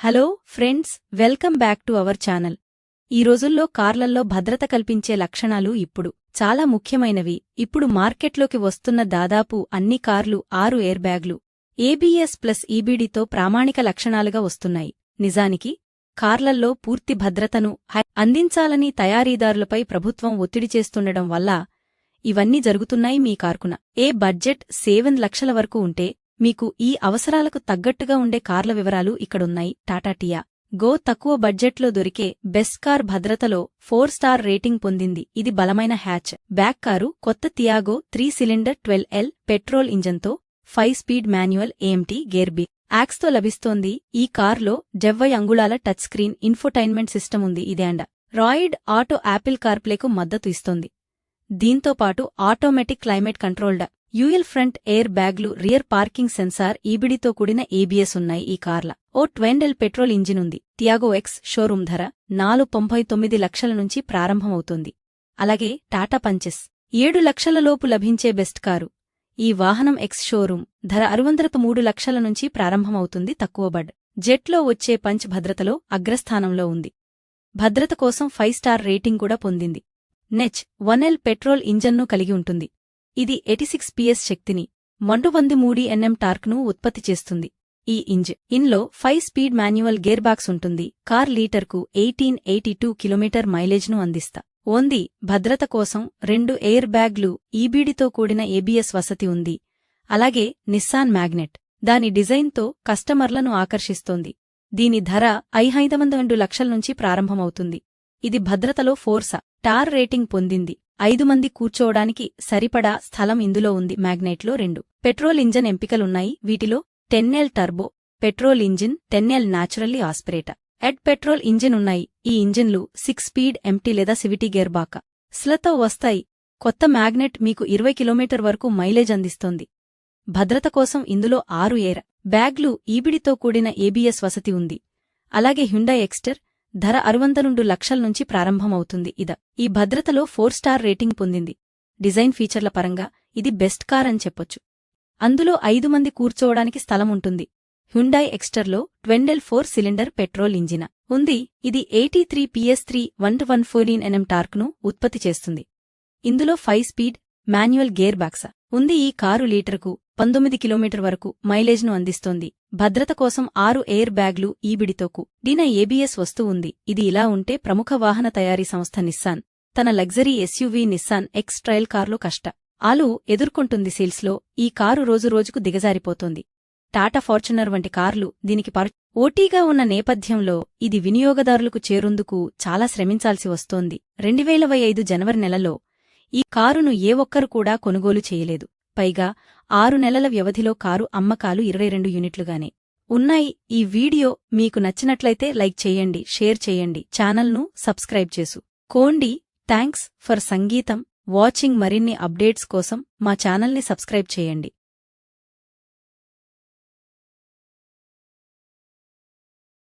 Hello friends welcome back to our channel. ఈ రోజుల్లో కార్లల్లో భద్రత కల్పించే లక్షణాలు ఇప్పుడు చాలా ముఖ్యమైనవి. ఇప్పుడు మార్కెట్లోకి వస్తున్న దాదాపు అన్ని కార్లు ఆరు ఎయిర్ బ్యాగ్లు ఏబీఎస్ ప్లస్ ఈబీడీతో ప్రామాణిక లక్షణాలుగా వస్తున్నాయి. నిజానికి కార్లల్లో పూర్తి భద్రతను అందించాలని తయారీదారులపై ప్రభుత్వం ఒత్తిడి చేస్తుండడం వల్ల ఇవన్నీ జరుగుతున్నాయి మీ కార్కున. ఏ బడ్జెట్ సేవెన్ లక్షల వరకు ఉంటే మీకు ఈ అవసరాలకు తగ్గట్టుగా ఉండే కార్ల వివరాలు ఇక్కడున్నాయి. టాటా టియా. గో తక్కువ బడ్జెట్లో దొరికే బెస్ట్ కార్ భద్రతలో ఫోర్ స్టార్ రేటింగ్ పొందింది. ఇది బలమైన హ్యాచ్. బ్యాక్ కారు కొత్త Tiago three cylinder twelve L petrol ఇంజన్తో five speed manual AMT గేర్బి యాక్స్తో లభిస్తోంది. ఈ కార్లో డెవ్వై అంగుళాల టచ్ స్క్రీన్ ఇన్ఫోటైన్మెంట్ సిస్టమ్ ఉంది. ఇదే అండ. రాయిడ్ ఆటో యాపిల్ కార్ప్లేకు మద్దతు ఇస్తోంది. దీంతో పాటు ఆటోమేటిక్ క్లైమేట్ కంట్రోల్డ్ యూఎల్ ఫ్రంట్ ఎయిర్ బ్యాగ్లు రియర్ పార్కింగ్ సెన్సార్ ఈబిడితో కూడిన ఏబిఎస్ ఉన్నాయి ఈ కార్ల. ఓ ట్వెండెల్ పెట్రోల్ ఇంజిన్ ఉంది. టియాగో ఎక్స్ షోరూం ధర నాలుగు తొంభై తొమ్మిది లక్షల నుంచి ప్రారంభమవుతుంది. అలాగే టాటా పంచెస్. ఏడు లక్షలలోపు లభించే బెస్ట్ కారు. ఈ వాహనం ఎక్స్ షోరూం ధర అరువందరపు మూడు లక్షల నుంచి ప్రారంభమవుతుంది తక్కువ బడ్. జెట్లో వచ్చే పంచ్ భద్రతలో అగ్రస్థానంలో ఉంది. భద్రత కోసం ఫైవ్ స్టార్ రేటింగ్ కూడా పొందింది. నెచ్ వన్ ఎల్ పెట్రోల్ ఇంజన్ను కలిగి ఉంటుంది. ఇది ఎటిసిక్స్ పిఎస్ శక్తిని మండువంది మూడి ఎన్ఎం టార్క్ను ఉత్పత్తి చేస్తుంది. ఈ ఇంజ్ ఇన్లో five speed manual gear box ఉంటుంది. కార్ లీటర్కు ఎయిటీన్ ఎయిటీ టూ కిలోమీటర్ మైలేజ్ను అందిస్తా. ఓంది భద్రత కోసం రెండు ఎయిర్ బ్యాగ్లు ఈబీడితో కూడిన ఏబీఎస్ వసతి ఉంది. అలాగే నిస్సాన్ మ్యాగ్నెట్. దాని డిజైన్తో కస్టమర్లను ఆకర్షిస్తోంది. దీని ధర ఐహైదవంద లక్షల నుంచి ప్రారంభమవుతుంది. ఇది భద్రతలో ఫోర్సా. టార్ రేటింగ్ పొందింది. ఐదు మంది కూర్చోవడానికి సరిపడా స్థలం ఇందులో ఉంది. మ్యాగ్నెట్లో రెండు. పెట్రోల్ ఇంజన్ ఎంపికలున్నాయి. వీటిలో టెన్నెల్ టర్బో పెట్రోల్ ఇంజిన్ టెన్నెల్ naturally aspirated petrol engine ఉన్నాయి ఈ ఇంజిన్లు సిక్స్ స్పీడ్ ఎంటీ లేదా సివిటీ గేర్ బాక. స్లతో వస్తాయి. కొత్త మ్యాగ్నెట్ మీకు ఇరవై కిలోమీటర్ వరకు మైలేజ్ అందిస్తోంది. భద్రత కోసం ఇందులో ఆరు ఏర. బ్యాగ్లు ఈబిడితో కూడిన ఏబీఎస్ వసతి ఉంది. అలాగే హ్యుండా ఎక్స్టర్ ధర అరవందనుండు లక్షల నుంచి ప్రారంభమవుతుంది. ఇద ఈ భద్రతలో ఫోర్ స్టార్ రేటింగ్ పొందింది. డిజైన్ ఫీచర్ల పరంగా ఇది బెస్ట్ కార్ అని చెప్పొచ్చు. అందులో ఐదు మంది కూర్చోవడానికి స్థలం ఉంటుంది. హ్యుండాయ్ ఎక్స్టర్లో ట్వెండెల్ ఫోర్ సిలిండర్ పెట్రోల్ ఇంజిన ఉంది. ఇది eighty three PS three one one fourteen NM టార్క్ను ఉత్పత్తి చేస్తుంది. ఇందులో five speed manual gear box ఉంది ఈ కారు లీటర్కు పంతొమ్మిది కిలోమీటర్ వరకు మైలేజ్ను అందిస్తోంది. భద్రత కోసం ఆరు ఎయిర్ బ్యాగ్లు ఈబిడితోకు డిన ఏబీఎస్ వస్తూ ఉంది. ఇది ఇలా ఉంటే ప్రముఖ వాహన తయారీ సంస్థ నిస్సాన్. తన luxury SUV Nissan X trail కార్లు కష్ట. ఆలు ఎదుర్కొంటుంది సేల్స్లో ఈ కారు రోజురోజుకు దిగజారిపోతోంది. టాటా ఫార్చునర్ వంటి కార్లు దీనికి పర్ ఓటీగా ఉన్న నేపథ్యంలో ఇది వినియోగదారులకు చేరుందుకు చాలా శ్రమించాల్సి వస్తోంది. రెండువేలవై ఐదు జనవరి నెలలో ఈ కారును ఏ ఒక్కరు కూడా కొనుగోలు చేయలేదు. పైగా ఆరు నెలల వ్యవధిలో కారు అమ్మకాలు ఇరవై రెండు యూనిట్లుగానే. ఉన్నాయి. ఈ వీడియో మీకు నచ్చినట్లయితే లైక్ చేయండి షేర్ చేయండి ఛానల్ను సబ్స్క్రైబ్ చేసు. కోండి. థ్యాంక్స్ ఫర్ సంగీతం. వాచింగ్ మరిన్ని అప్డేట్స్ కోసం మా ఛానల్ని సబ్స్క్రైబ్ చేయండి.